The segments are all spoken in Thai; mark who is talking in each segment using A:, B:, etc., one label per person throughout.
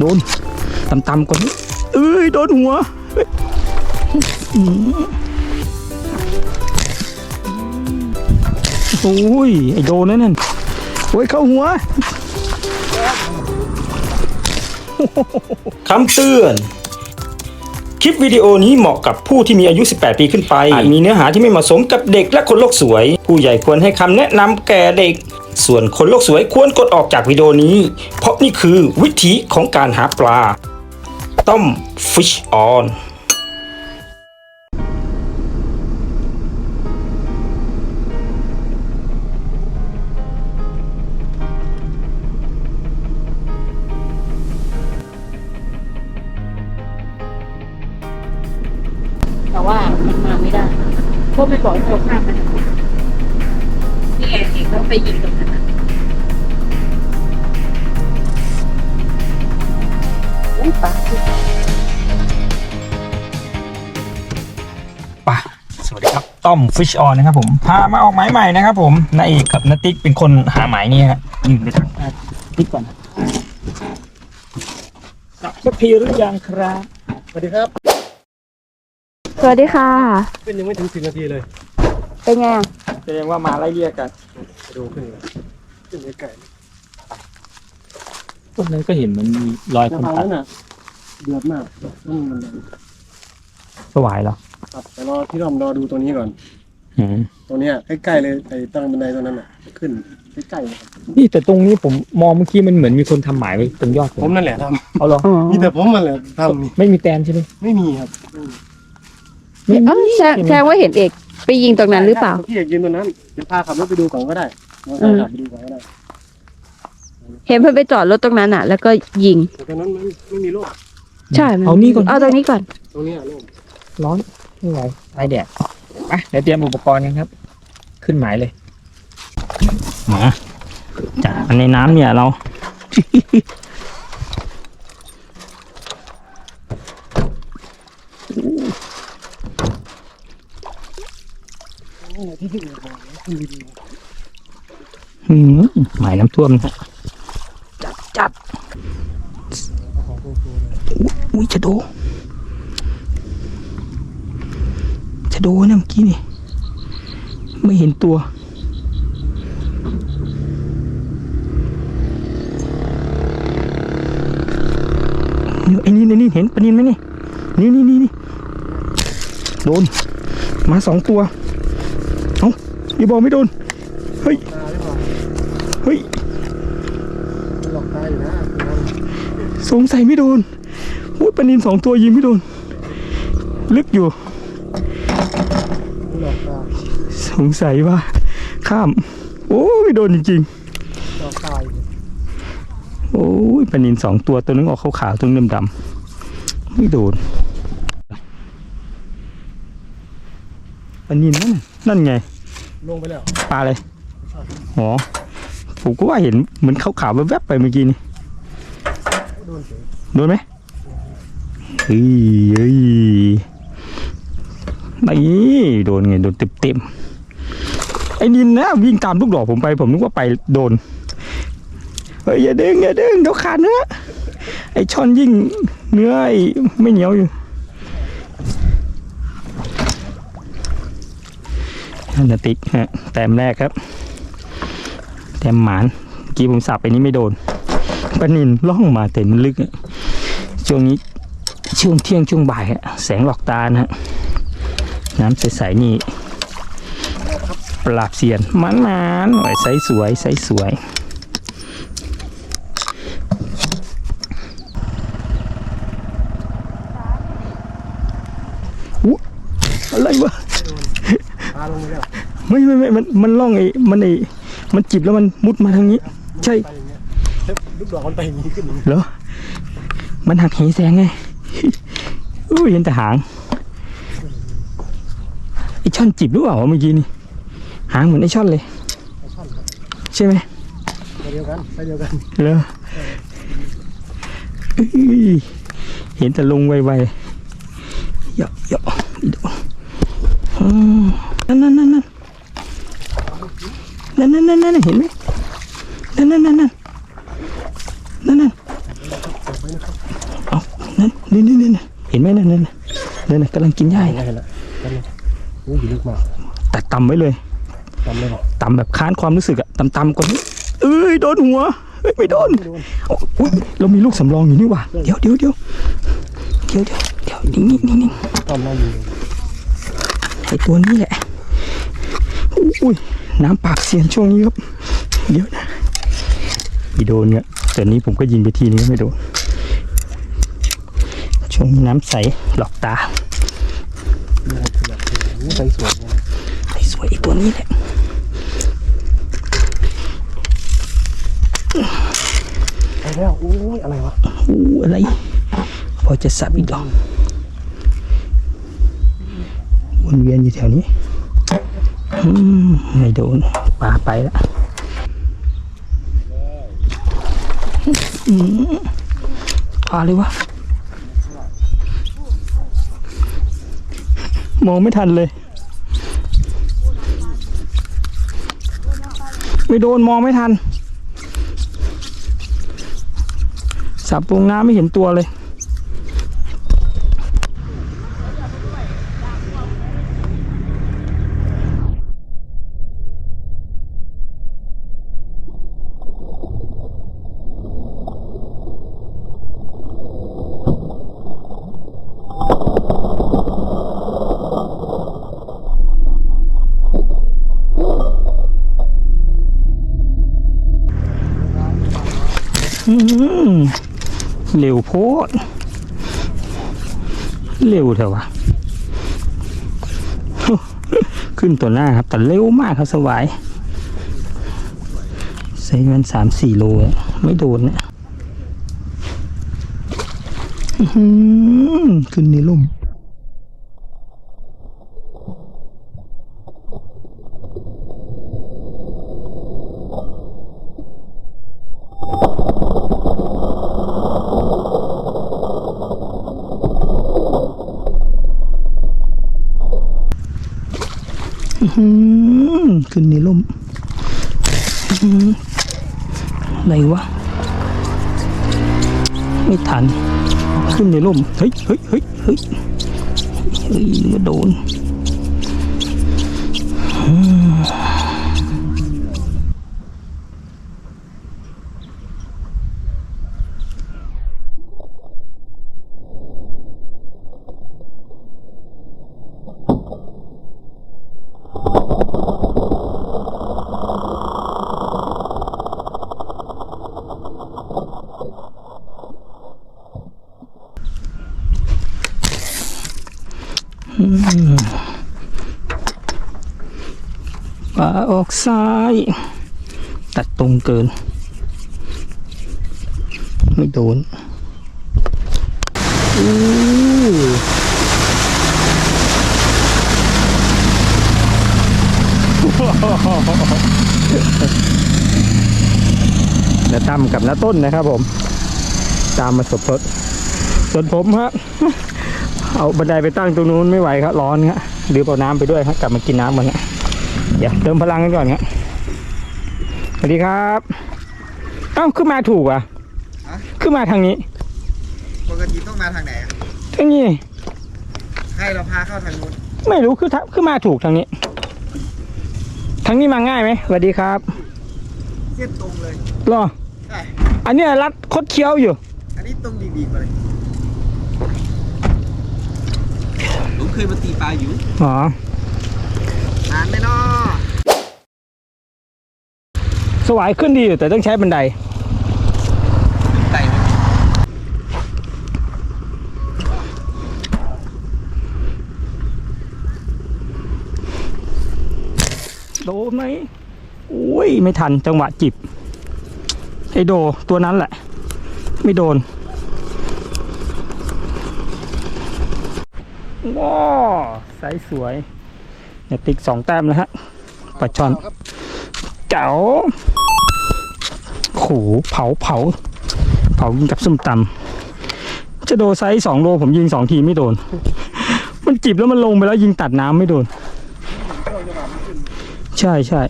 A: โดนต่ำๆก่อนี้เอ้ย โดนหัวโอ้ย ไอโดนนั่นนั่นโอ้ย เข้าหัวคำเตือน คลิปวิดีโอนี้เหมาะกับผู้ที่มีอายุ 18 ปีขึ้นไป อาจมีเนื้อหาที่ไม่เหมาะสมกับเด็กและคนโลกสวย ผู้ใหญ่ควรให้คำแนะนำแก่เด็ก ส่วนคนโลกสวยควรกดออกจากวิดีโอนี้ เพราะนี่คือวิธีของการหาปลาต้ม fish on
B: แต่ว่ มันมาไม่ได้เพราะมันบอกให้เราข้ามไปนี่ไงเห็นเขาไปยิงตรงนั้นอุ๊ยปลา
A: ป่ะสวัสดีครับ ต้อม fish on นะครับผม พามาออกหมายใหม่นะครับผมนาเอกกับนาติ๊กเป็นคนหาหมายนี่ฮะยืนไปทางนาติ๊กก่อนนะกลับสักทีหรือยังครับ
C: สวัสดีครับ
D: สวัสดีค่ะ
C: เป็นยังไม่ถึงสิบนาทีเลย
D: เป็นไงอะ
A: แสดงว่ามาไล่เรียกกัน
C: ไปดูขึ้นเลยขึ้นไกล
A: ต้นนั้นก็เห็นมันมีรอย
C: ๆ
A: คน
C: ทาง
A: ตัด
C: นั้นน่ะเดือดมากอืมมันแรง
A: สวายเหรอ
C: ครับแต่รอพี่รอมรอดูตัวนี้ก่อน
A: อืม
C: ตัวเนี้ยใกล้ๆเลยไอ้ตั้งบันไดตัวนั้นน่ะ ขึ้นใกล้ๆเลยครับ
A: นี่แต่ตรงนี้ผมมองเมื่อกี้มันเหมือนมีคนทำหมายไว้ตรงยอด
C: ผมนั่นแหละท
A: เอาเหรอ
D: อ๋อำ
C: มีแต่ผมมันแหละทำนี่
A: ไม่มีแตนใช่ไหม
C: ไม่มีครับ
A: ไม่มี
D: เอ้าแสดงแสดงว่าเห็นเอกไปยิงตรงนั้นหรือเปล่า
C: พี่อยากยืนตัวนั้นเดี๋ยวพาขับรถไปดูก่อนก็ได้มอเตอร์ไซค์ขับไปดูก่อนก็ได้
D: เห็นเพื่อนไปจอดรถตรงนั้นอะ แล้วก็ยิง
C: แต่ตอนนั้นไม่ไม่มีโรค
D: ใช่มั
A: เอานี่ก่อน
D: เอาตรงนี้ก่อน
C: ตรงเนี้ยโรค
A: ร้อนไม่ไหวไอแดดไปเดี๋ยวเตรียมอุปกรณ์กันครับ ขึ้นหมายเลย มาจากในน้ำเนี่ยเรา
C: นี่แหละที่ที่ อื
A: มหมายน้ำท่วมนะจัดจัด
C: อุ้ย
A: จะโดจะโดนะเมื่อกี้นี่ ไม่เห็นตัวไอ้นี่ไอ้นี่เห็นปนินไหมนี่ นี่นี่นี่นี่โดน มาสองตัว อย่บอไม่โดน เฮ้ย
C: ตาหรือเปล่า
A: เฮ้ย
C: หลอกตาอยู่นะ
A: สงสัยไม่โดนโอ้ยปลานินสองตัวยิงไม่โดน ลึกอยู่
C: หลอกตา
A: สงสัยว่า ข้าม โอ้ยไม่โดนจริง
C: หลอกตาอยู่
A: ๆ โอ้ยปลานินสองตัวตัวนึงออกขาวๆตัวนึงดำๆไม่โดนปลานินนั่นนั่นไง
C: ลงไปแล้ว
A: ปลาอะไรอ๋อผมก็ว่าเห็นเหมือนขาวๆแวบๆไปเมื่อกี้นี่
C: โดนเฉย
A: โดนไหมเฮ้ยเฮ้ยนี่โดนไงโดนเต็มๆไอ้นินนะวิ่งตามลูกดอกผมไป ผมนึกว่าไปโดนเฮ้ยอย่าดึงอย่าดึงเดี๋ยวขาดเนื้อไอ้ช่อนยิ่งเนื้อไอ้ไม่เหนียวอยู่ นั่นนะติ๊กฮะแต้มแรกครับ แต้มหมานกี้ผมสับไปนี้ไม่โดนปนินล่องมาแต่มันลึกอะช่วงนี้ช่วงเที่ยงช่วงบ่ายอะแสงหลอกตานะฮะน้ำใสๆนี่ปราบเสียนมันนานๆหน่อยสวยสวย อุ๊ยอะไรวะ
C: ตาลงไปแล้ว
A: ไม่ไม่ไม่มันมันล่องไอ้มันไอ้มันจิบแล้วมันมุดมาทางนี้ ใช่
C: ไปอย่างเงี้ยแล้วลูกดอกมันไปอย่างงี้ขึ้นอย่างงี้
A: เหรอมันหักเหแสงไงอุ้ยเห็นแต่หางไอช่อนจิบหรือเปล่าวะเมื่อกี้นี่หางเหมือนไอช่อนเลย
C: ไปช่อนครับ
A: ใช่ไหม
C: ไปเดียวกันไปเดียวกัน
A: เหรออุ้ยเห็นแต่ลงไวๆเหยาะเหยาะอีดอกอืมนั่นนั่นนั่น นั่นนั่นนั่นนั่นนั่นเห็นไหมนั่นนั่นนั่นนั่นนั่นนั่น
C: เก็บไว้นะครับ
A: นั่นนี่นี่นี่เห็นไหมนั่นนั่นนั่นน่ะกำลังกินหญ้าอยู่
C: ได้ละได้ละโอ้ยลึกมาก
A: แต่ต่ำไว้เลย
C: จำได้หรอ
A: ต่ำแบบค้านความรู้สึกอะต่ำๆกว่านี้เอ้ยโดนหัวเอ้ยไม่โดนโอ้ยเรามีลูกสำรองอยู่นี่หว่าเดี๋ยวเดี๋ยวเดี๋ยวเดี๋ยวเดี๋ยวเดี๋ยวนิ่งนิ่งนิ่งนิ่ง
C: ตอนเราอยู่
A: ไอตัวนี้แหละอุ้ย น้ำปากเสียนช่วงนี้ครับ เดี๋ยวนะไม่โดนเนี่ยแต่นี้ผมก็ยิงไปทีนี้ไม่โดน ช่วงนี้น้ำใสหลอกตา
C: นี่คือแบบโอ้ยใสสวยเลย
A: ไอ้สวยไอตัวนี้แหละ
C: ไปแล้วโอ้ยอะไรวะ
A: อู้อะไร พอจะสับอีกดอกวนเวียนอยู่แถวนี้อืม ไม่โดนปลาไปแล้วอืมปลาเลยวะ มองไม่ทันเลย ไม่โดนมองไม่ทัน สับลงน้ำไม่เห็นตัวเลย อืม เร็วโพดเร็วเถอะวะขึ้นตัวหน้าครับ แต่เร็วมากครับสวายใส่มันสามสี่โลไม่โดนเนี่ยขึ้นในร่ม ขึ้นในร่มอะไรวะ ไม่ทัน ขึ้นในร่ม เฮ้ยเฮ้ยเฮ้ยเฮ้ยเฮ้ยนึกว่าโดนาออกซ้าย ตัดตรงเกิน ไม่โดนอู้น้าตั้มกับน้าต้นนะครับผม ตามมาสดสดส่วนผมฮะเอาบันไดไปตั้งตรงนู้นไม่ไหวครับร้อนครับดื่มเอาน้ำไปด้วยครับกลับมากินน้ำมันครับ เดี๋ยวเติมพลังกันก่อนครับสวัสดีครับ เอ้าขึ้นมาถูกอะ
E: ฮะ
A: ขึ้นมาทางนี้
E: ปกติต้องมาทางไหนอะ
A: ทางนี้
E: ให้เราพาเข้าทางนู้น
A: ไม่รู้คือทางขึ้นมาถูกทางนี้ ทางนี้มาง่ายไหมสวัสดีครับ
E: เส้นตรงเลย
A: รอ
E: ใช่
A: อันเนี้ยรัดคดเคี้ยวอยู่
E: อันนี้ตรงดีๆมาเลยผมเคยมาตีปลาอยู่
A: อ๋อ
E: นานไหมเนาะ
A: สวายขึ้นดีอยู่แต่ต้องใช้บันได
E: ไต่
A: โดไหมอุ้ยไม่ทันจังหวะจิบ ไอโดตัวนั้นแหละ ไม่โดนว้าไซส์สวย เนี่ยติ๊กสองแต้มแล้วฮะปลาช่อนเจ๋วโขเผาเผา เผากินกับส้มตำจะโดไซส์สองโลผมยิงสองทีไม่โดน มันจิบแล้วมันลงไปแล้วยิงตัดน้ำไม่โดน ใช่ใช่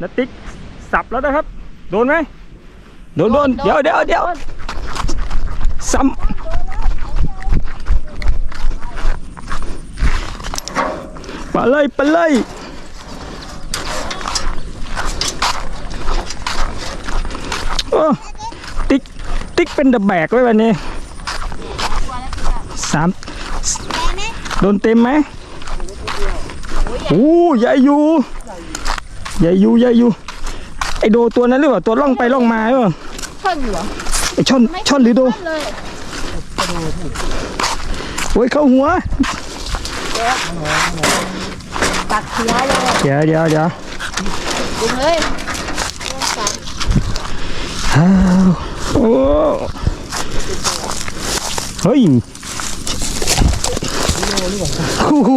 A: นัตติ๊กสับแล้วนะครับ โดนไหมโดนโดนเดี๋ยวเดี๋ยวเดี๋ยว เลยไปเลยโอ้ติ๊กติ๊กเป็นเดอะแบกไว้วันนี้สามโดนเต็มไหมโอ้ใหญ่อยู่ใหญ่อยู่ใหญ่อยู่ ไอโดตัวนั้นหรือเปล่าตัวล่องไปล่องมาหรือเปล่า
D: ช่อนอยู่เหรอ
A: ไอช่อนช่อนหรือโด
D: เลย
A: โอ้ยเข้าหัว
D: ตัดเสียเลย
A: เดี๋ยวเดี๋ยวเดี๋ยว
D: ดึงเลย
A: อ้าวโอ้เฮ้ยโอ้โห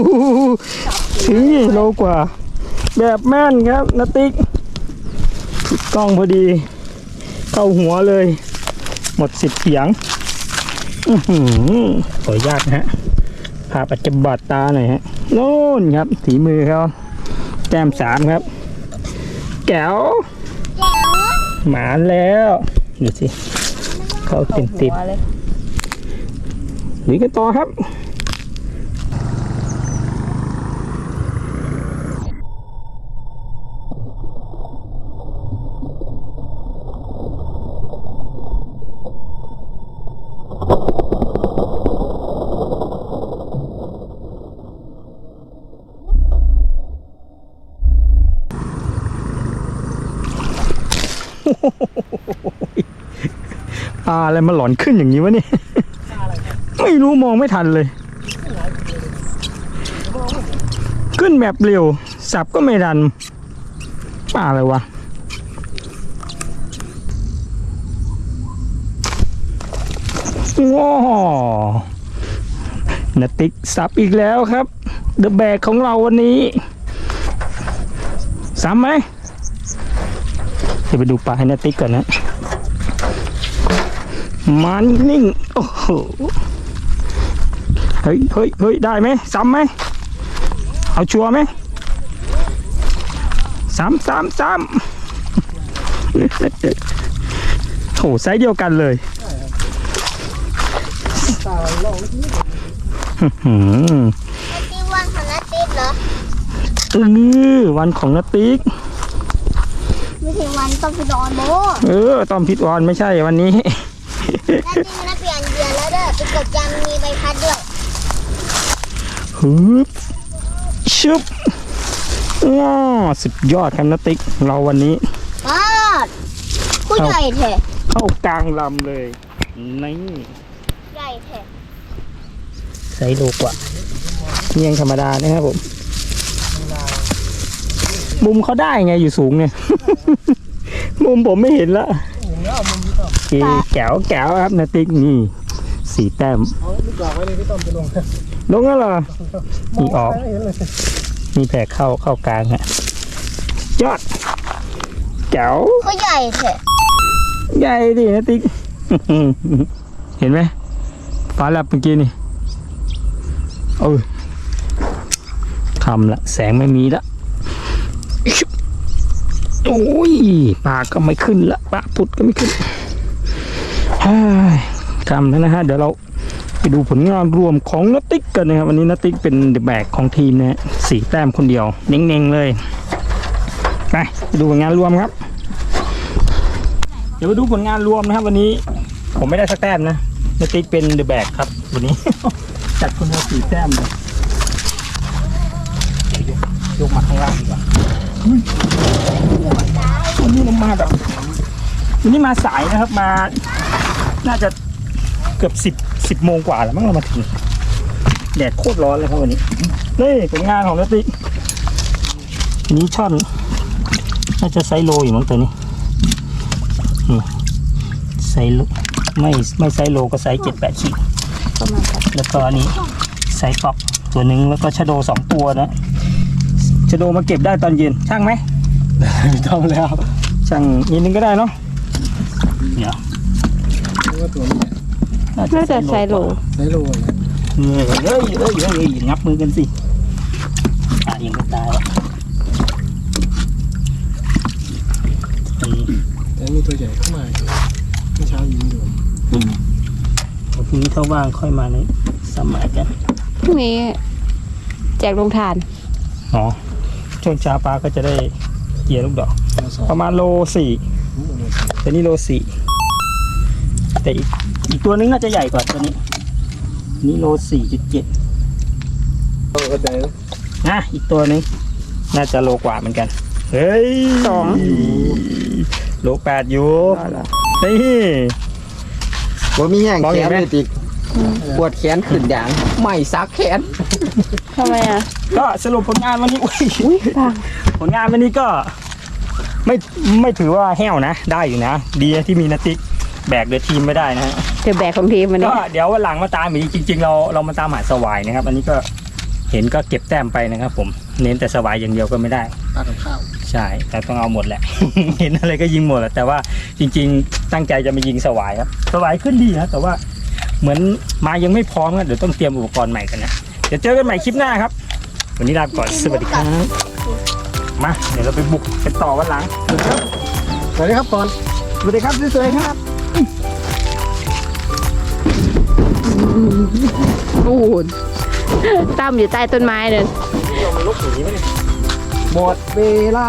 A: ถึงนี่โลกว่า แบบแม่นครับนาติ๊กถูกต้องพอดี เข้าหัวเลย หมดสิบเสียงอื้อหือขออนุญาตนะฮะพาปัจจุบันตาหน่อยฮะโน่นครับถีมือเขาแต้มสามครับ แก้วหมาแล้วดูสิเขาติดติด
D: หัวเลย
A: หนีกันต่อครับ ปลาอะไรมาหลอนขึ้นอย่างนี้วะเนี่ย ไม่รู้มองไม่ทันเลย ขึ้นแบบเร็ว สับก็ไม่ดันปลาอะไรวะว้าวนาติกสับอีกแล้วครับเดอะแบกของเราวันนี้ซ้ำไหมเดี๋ยวไปดูปลาให้นาติกก่อนนะ มันนิ่งโอ้โหเฮ้ยเฮ้ยเฮ้ยได้ไหมซ้ำไหมเอาชัวร์ไหมซ้ำซ้ำซ้ำโถไซส์เดียวกันเลยอื้อหือ
F: ที่วันของนัตติดเหรอ
A: เออวันของนาติก
F: ไม่ถึงวันต้องไปนอนโม
A: เออตอมพิษวอนไม่ใช่วันนี้
F: นัตติดมันเปลี่ยนเดือนแล้วเด้อไปกดยังมีใบพัดด้วย
A: ฮึบชุบว้าวสุดยอดครับนาติกเราวันนี้
F: ปาดผู้ใหญ่แท้
A: เข้ากลางลำเลยนี่
F: ใหญ่แท้
A: ไซส์โลกว่าเนียงธรรมดานะครับผมมุมเขาได้ไงอยู่สูงเนี่ย มุมผมไม่เห็นละโอเคแก้วแก้วครับนาติ๊กนี่สีแต้ม
C: เอาลูกดอกไว้เลยพี่ต้อมไปลง
A: ลงแล้วเหรอนี่ออก
C: ไม่เห็นเลย
A: มีแผลเข้าเข้ากลางฮะยอดแก้ว
F: ผู้ใหญ่แท้
A: ใหญ่ดินาติ๊กเห็นไหมฟ้าแลบเมื่อกี้นี่เออทำละ แสงไม่มีละโอ้ยปากก็ไม่ขึ้นละปากพุดก็ไม่ขึ้นเฮ้ย ทำแล้วนะฮะ เดี๋ยวเราไปดูผลงานรวมของนติกกันนะครับ วันนี้นติกเป็นเดอะแบกของทีมนะฮะสี่แต้มคนเดียว เน่งๆเลย ไปดูผลงานรวมครับ เดี๋ยวไปดูผลงานรวมนะครับ วันนี้ผมไม่ได้สักแต้มนะนติกเป็นเดอะแบกครับ วันนี้ จัดคนเดียวสี่แต้มเลยยกยกมาข้างล่างดีกว่าวันนี้เรามาแบบวันนี้มาสายนะครับมา น่าจะเกือบสิบสิบโมงกว่าแล้วมั้งเรามาถึงแดดโคตรร้อนเลยครับวันนี้นี่ผลงานของนัตติกอันนี้ช่อนน่าจะไซส์โลอยู่มั้งตัวนี้นี่ไซส์โลไม่ไม่ไซส์โลก็ไซส์เจ็ดแปดขีด
D: ประมาณครับ
A: แล้วก็อันนี้ไซส์ป๊อปตัวหนึ่งแล้วก็ชะโดสองตัวนะชะโดมาเก็บได้ตอนเย็นช่างไหม
C: พี่ต้อมแล้ว
A: ช่างนิดนึงก็ได้เนาะเดี๋ยว
C: เพราะ ว่าตัวนี้
D: น่าจะไซโล
C: ใช้โลเลย
A: เฮ้ยเฮ้ยเฮ้ยเฮ้ยงับมือกันสิอะยังไม่ตายอะ
C: แต่มีตัวใหญ่เข้ามาอยู่เมื่อเช้ายิงโดน
A: อืมเดี๋ยวพรุ่งนี้ถ้าว่างค่อยมาในสมัยกัน
D: พรุ่งนี้แจกลงทาน
A: อ๋อช่วงช้าปลาก็จะได้เกียร์ลูกดอก ประมาณโลสี่แต่นี่โลสี่ แต่อีกอีกตัวนึงน่าจะใหญ่กว่าตัวนี้ นี่โลสี่จุดเจ็ด
C: เข้าใจแล้ว
A: นะอีกตัวนึง น่าจะโลกว่าเหมือนกัน เฮ้ย
D: สอง
A: โลแปดอยู่นี่
E: บ่มีแห้ง
A: มอง
E: แข
A: เห็น
E: น
A: ไหม
E: เลยติดปวดแขนขึ้นอย่างไม่ซักแขน
D: ทำไมอะ
A: ก็สรุปผลงานวันนี้อุ้ย
D: อุ้ยพัง
A: ผลงานวันนี้ก็ ไม่ไม่ถือว่าแห้วนะ ได้อยู่นะ ดีนะที่มีนาติก แบกเดือทีมไม่ได้นะฮะ
D: เดี๋ยวแบกของทีมมัน
A: ก็
D: นี่
A: เดี๋ยววันหลังมาตามอีกจริง ๆ เราเรามาตามหาสวายนะครับ อันนี้ก็เห็นก็เก็บแต้มไปนะครับ ผมเน้นแต่สวายอย่างเดียวก็ไม่ได้
C: ปลากับข้าว
A: ใช่ แต่ต้องเอาหมดแหละ เห็นอะไรก็ยิงหมดแหละแต่ว่าจริง ๆ ตั้งใจจะมายิงสวายครับ สวายขึ้นดีนะแต่ว่าเหมือนมายังไม่พร้อมกันเดี๋ยวต้องเตรียมอุปกรณ์ใหม่กันนะ เดี๋ยวเจอกันใหม่คลิปหน้าครับ วันนี้ลาไปก่อนสวัสดีครับ มา เดี๋ยวเราไปบุกกันต่อวันหลัง
C: สวัสดีครับก่อน
A: สวัสดีครับสวยๆครับ
D: โอ้โหตั้มอยู่ใต้ต้นไม้เลย
A: มันลกอย่างนี้ไหมเนี่ย
E: หมดเวลา